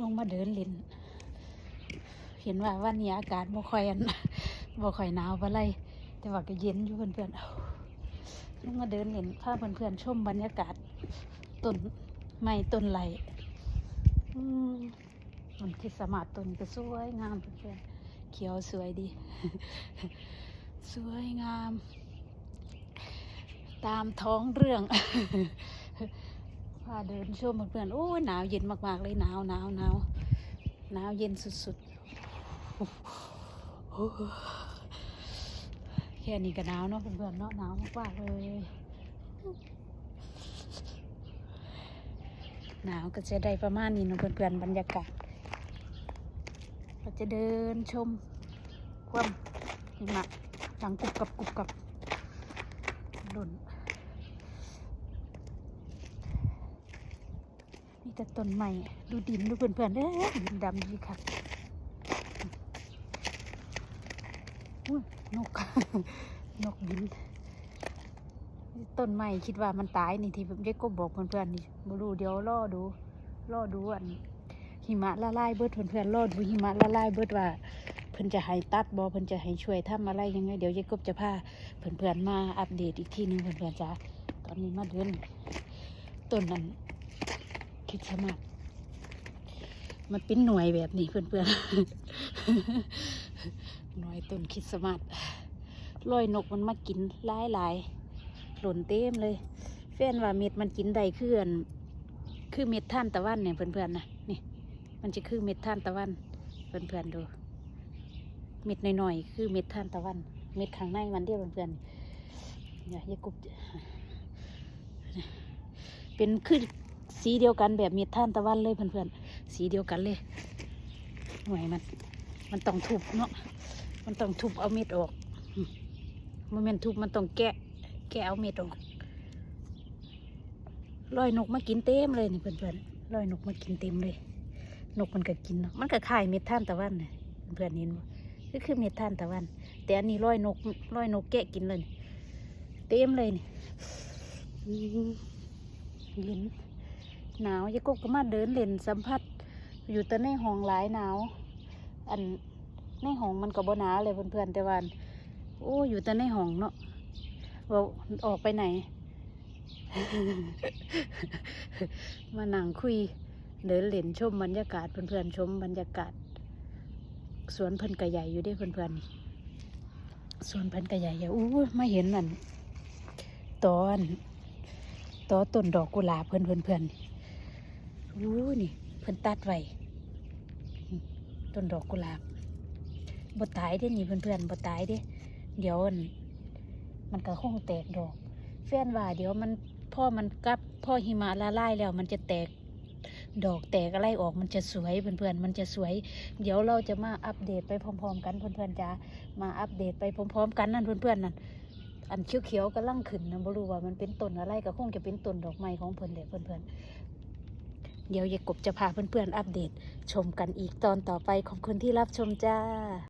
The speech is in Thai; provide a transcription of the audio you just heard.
ลงมาเดินเล่น เห็นว่าวันนี้อากาศบ่ค่อยอันบ่ค่อยหนาวปานไรแต่ว่าก็เย็นอยู่เพื่อนๆลงมาเดินเล่นพาเพื่อนๆชมบรรยากาศต้นไม้ต้นไหลอืมมันคิดสมาต้นก็สวยงามเพื่อนๆเขียวสวยดี สวยงาม ตามท้องเรื่อง พาเดินชมเพื่อนๆโอ้หนาวเย็นมากๆเลยหนาวหนาวหนาวหนาวเย็นสุดๆแค่นี้ก็หนาวเนาะเพื่อนๆเนาะหนาวมากๆเลยหนาวก็จะได้ประมาณนี้เนาะเพื่อนๆบรรยากาศเราจะเดินชมความหิมะดังกรุบกับกรุบกับหล่น มี แต่ต้นใหม่ดูดินดูเพื่อนๆเด้อดินดำดีค่ะอุ้ยนก นกบิน ต้นใหม่คิดว่ามันตายนี่ที่ผมได้ก็บอกเพื่อนๆนี่บรูเดี๋ยวรอดูรอดูอันหิมะละลายเบิดเพื่อนๆรอดูหิมะละลายเบิดว่าเพิ่นจะให้ตัดบอเพิ่นจะให้ช่วยทำอะไรยังไงเดี๋ยวยายกบจะพาเพื่อนๆมาอัปเดตอีกทีหนึงเพื่อนๆจ้าตอนนี้มาเดินต้นนั้น คิดสต์มาสมันเป็นหน่วยแบบนี้เพื่อนๆ หน่วยต้นคิดสต์มาสลอยนกมันมากินหลายหลายๆหล่นเต็มเลย แฟนว่าเม็ดมันกินได้คืออันคือเม็ดท่านตะวันเนี่ยเพื่อนๆนะนี่มันจะคือเม็ดท่านตะวันเพื่อนๆดู เม็ดหน่อยๆคือเม็ดท่านตะวัน เม็ดข้างในมันเดียวเพื่อนๆอย่าอย่ากุบเป็นคือ สีเดียวกันแบบมีท่านตะวันเลยเพื่อนๆ สีเดียวกันเลยหน่วยมัน มันต้องทุบเนาะ มันต้องทุบเอาเม็ดออกมันเป็นทุบมันต้องแกะ แกะเอาเม็ดออกลอยนกมากินเต็มเลยนี่เพื่อนๆลอยนกมากินเต็มเลย นกมันก็กินเนาะ มันก็คล้ายเม็ดท่านตะวันเนี่ยเพื่อนๆเห็นบ่ก็คือเม็ดท่านตะวัน แต่อันนี้ลอยนกลอยนกแกะกินเลย เต็มเลยนี่อืมเย็น หนาวยายกบก็มาเดินเล่นสัมผัส อยู่แต่ในห้องหลายหนาว อันในห้องมันก็บ่หนาวเลยเพื่อนๆแต่วันโอ้อยู่แต่ในห้องเนาะว่าออกไปไหน มานั่งคุย เดินเล่นชมบรรยากาศเพื่อนๆชมบรรยากาศ สวนเพิ่นกระใหญ่อยู่ด้วยเพื่อนๆนี่สวนเพิ่นกระใหญ่อยู่อู้มาเห็นนั่นตอนตอต้นดอกกุหลาบเพื่อนเพื่อนเพื่อน อู้นี่เพิ่นตัดไว้ต้นดอกกุหลาบบตายเด้นี่เพื่อนเพื่อนบตายเด้ เดี๋ยวอันมันก็คงแตกดอก แฟนว่า เดี๋ยวมันพ่อมันกลับพ่อหิมะละลายแล้ว มันจะแตกดอกแตกอะไรออกมันจะสวยเพื่อนๆมันจะสวย เดี๋ยวเราจะมาอัปเดตไปพร้อม ๆ กันเพื่อนๆจ้ามาอัปเดตไปพร้อม ๆ กันนั่นเพื่อนๆนั่นอันเขียวๆกำลังขึ้นนะบ่รู้ว่ามันเป็นต้นอะไรก็คงจะเป็นต้นดอกไม้ของเพื่อนเลยเพื่อนๆ เดี๋ยวยายกบจะพาเพื่อนๆอัปเดต ชมกันอีกตอนต่อไปขอบคุณที่รับชมจ้า